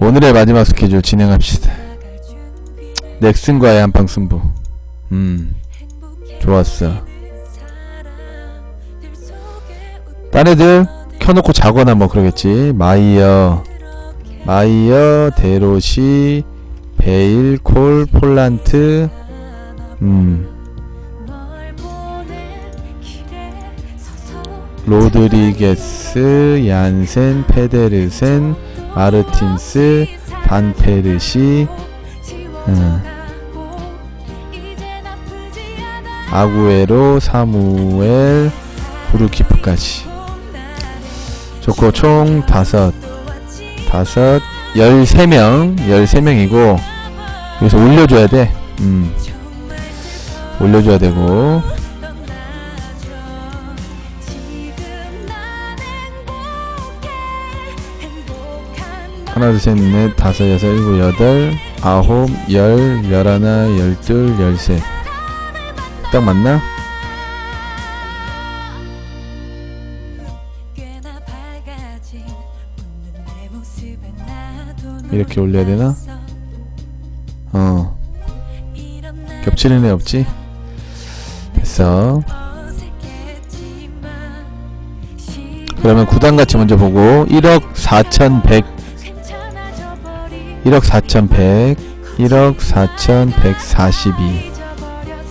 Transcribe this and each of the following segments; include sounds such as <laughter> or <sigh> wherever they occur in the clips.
오늘의 마지막 스케줄 진행합시다. 넥슨과의 한방 승부. 음, 좋았어. 딴 애들 켜놓고 자거나 뭐 그러겠지. 마이어, 마이어, 데로시, 베일, 콜, 폴란트. 음, 로드리게스, 얀센, 페데르센, 마르틴스, 반페르시, 음, 아구에로, 사무엘, 구르키프까지. 좋고 총 다섯, 다섯, 열세 명, 열세 명이고 여기서 올려줘야 돼. 음, 올려줘야 되고. 하나, 둘, 셋, 넷, 다섯, 여섯, 일곱, 여덟, 아홉, 열, 열하나, 열둘, 열셋. 딱 맞나? 이렇게 올려야 되나? 어. 겹치는 애 없지? 됐어. 그러면 구단 같이 먼저 보고 1억 4,100 1억 4,100 1억 4,142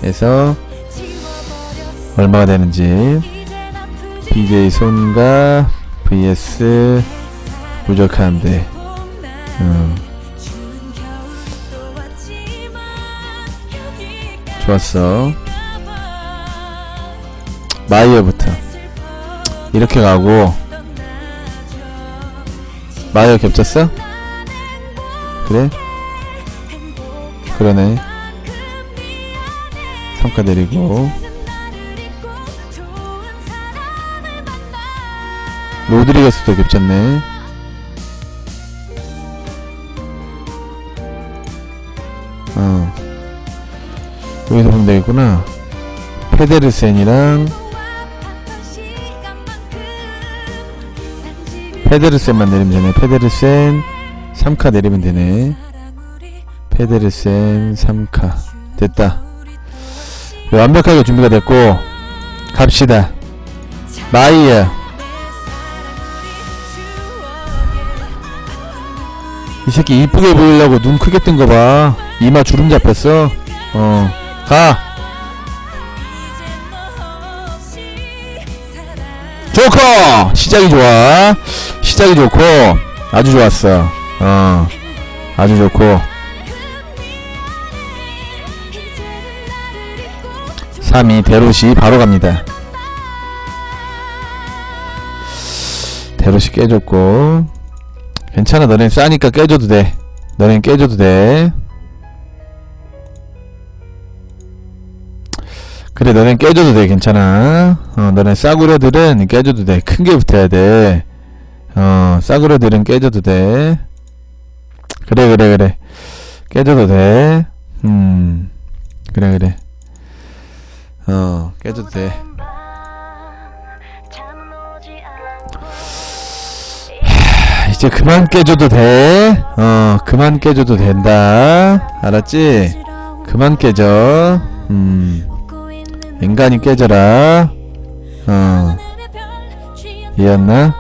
에서 얼마가 되는지 BJ 손가 vs 부족한데 음, 좋았어 마이어부터 이렇게 가고 마이어 겹쳤어? 그래? 그러네. 3가 내리고. 로드리게스도 겹쳤네. 어. 여기서 보면 되겠구나. 페데르센이랑 페데르센만 내리면 되네. 페데르센 3카 내리면 되네. 페데르센 3카. 됐다. 네, 완벽하게 준비가 됐고 갑시다. 마이어 이 새끼 이쁘게 보이려고 눈 크게 뜬 거 봐. 이마 주름 잡혔어? 어가! 좋고! 시작이 좋아. 시작이 좋고 아주 좋았어 어 아주 좋고. 3위 대로시 바로 갑니다. 대로시 깨졌고. 괜찮아 너넨 싸니까 깨줘도 돼. 너넨 깨줘도 돼. 그래 너넨 깨줘도 돼. 괜찮아. 어 너넨 싸구려들은 깨줘도 돼. 큰 게 붙어야 돼어 싸구려들은 깨줘도 돼 그래 그래 그래. 깨줘도 돼 음 그래 그래. 어 깨줘도 돼. 하, 이제 그만 깨줘도 돼 어 그만 깨줘도 된다. 알았지? 그만 깨져. 음 인간이 깨져라. 어 이해했나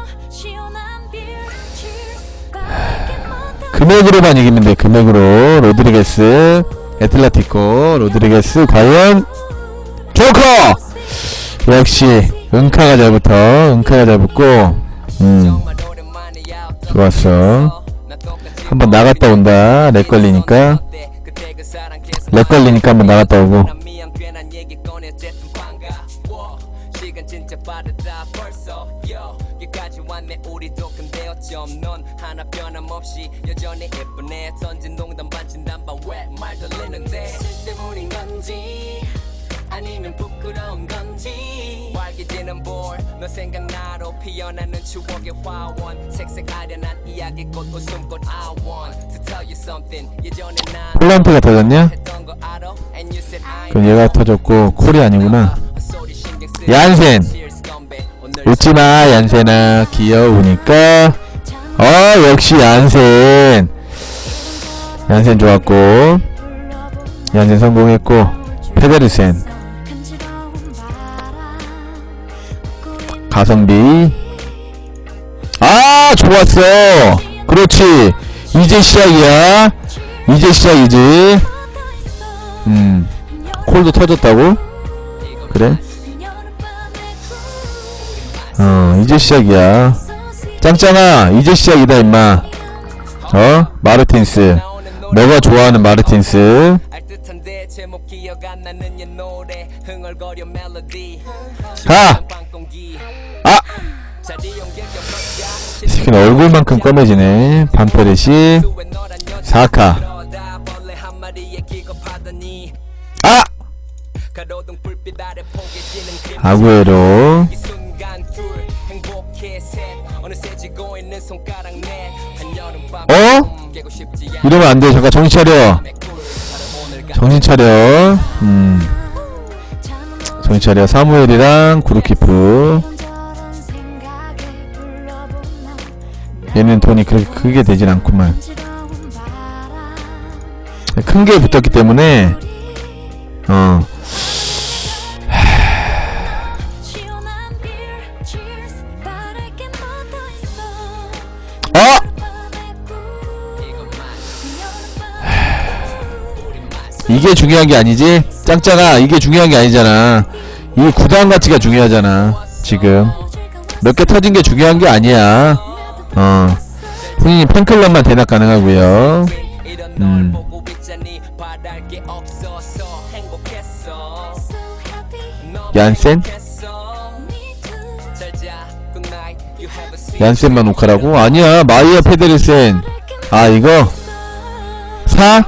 금액으로만 이기면 돼 금액으로 로드리게스 에틀라티코 로드리게스 과연 조커 역시 은카가 잘 붙어. 은카가 잘 붙고. 음. 좋았어. 한번 나갔다 온다. 렉 걸리니까. 렉 걸리니까 한번 나갔다 오고 왔네 우리도 근데 어쩜 넌 하나 변함없이 여전히 예쁘네. 던진 농담 반진 단반 왜말 돌리는데? 때문인 건지 아니면 부끄러운 건지? 활기지는 볼너 생각나로 피어나는 추억의 화원. 색색 아련한 이야기꽃 웃음꽃 I want to tell you something. 예전에 난 폴란트가 터졌냐? 그럼 얘가 터졌고 콜이 아니구나. 쓰지 얀센 웃지마 얀센아 귀여우니까. 어 역시 얀센. 얀센 좋았고. 얀센 성공했고. 페데르센. 가성비. 아 좋았어. 그렇지. 이제 시작이야. 이제 시작이지. 음 콜도 터졌다고? 그래 어 이제 시작이야. 짱짱아 이제 시작이다 임마. 어 마르틴스. 너가 좋아하는 마르틴스! 방공기 아! 새끼는 얼굴만큼 검해지네. 반페르시. 사카. 아! 아구에로 어? 이러면 안 돼. 잠깐 정신 차려. 정신 차려. 음. 정신 차려. 사무엘이랑 구루키프. 얘는 돈이 그렇게 크게 되진 않구만. 큰 게 붙었기 때문에 어 이게 중요한 게 아니지? 짱짱아 이게 중요한 게 아니잖아 이 구단 가치가 중요하잖아 지금 몇 개 터진 게 중요한 게 아니야 어 훈이님 팬클럽만 대납 가능하고요 음. 얀센? 얀센만 오카라고? 아니야 마이어 페데르센 아 이거 사?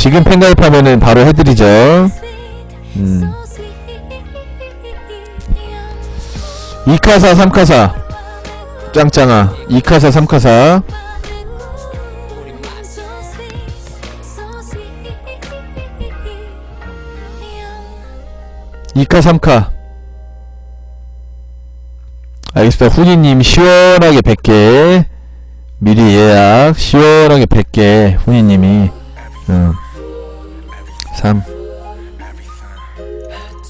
지금 팬가입하면은 바로 해드리죠. 음. 2카사 3카사. 짱짱아. 2카사 3카사. 우리 맛. 2카 3카. 알겠습니다. 훈이님 시원하게 100개. 미리 예약. 시원하게 100개. 훈이님이. 응. 3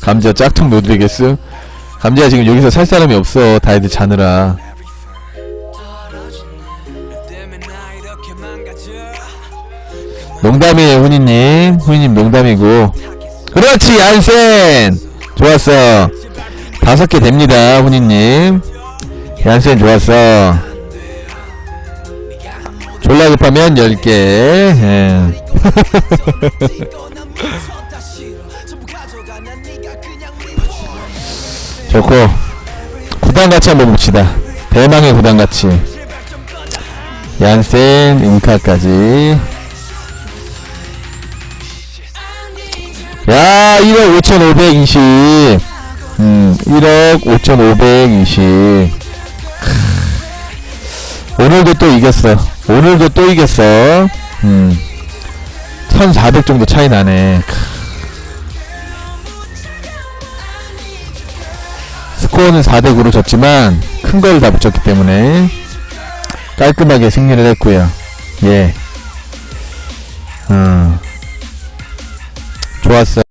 감자 짝퉁 노드리겠어? 감자야 지금 여기서 살 사람이 없어. 다이들 자느라. 농담이에요 훈이님. 훈이님 농담이고. 그렇지 얀센! 좋았어. 다섯 개 됩니다 훈이님. 얀센 좋았어. 졸라 급하면 10개. 예. <laughs> 좋고. 구단가치 한번 봅시다. 대망의 구단가치 얀센 인카까지. 야 1억 5520 음 1억 5520 오늘도 또 이겼어. 오늘도 또 이겼어. 음 1400 정도 차이 나네. 크. 스코어는 4대9로 졌지만 큰 걸 다 붙였기 때문에 깔끔하게 승리를 했고요. 예. 음, 좋았어요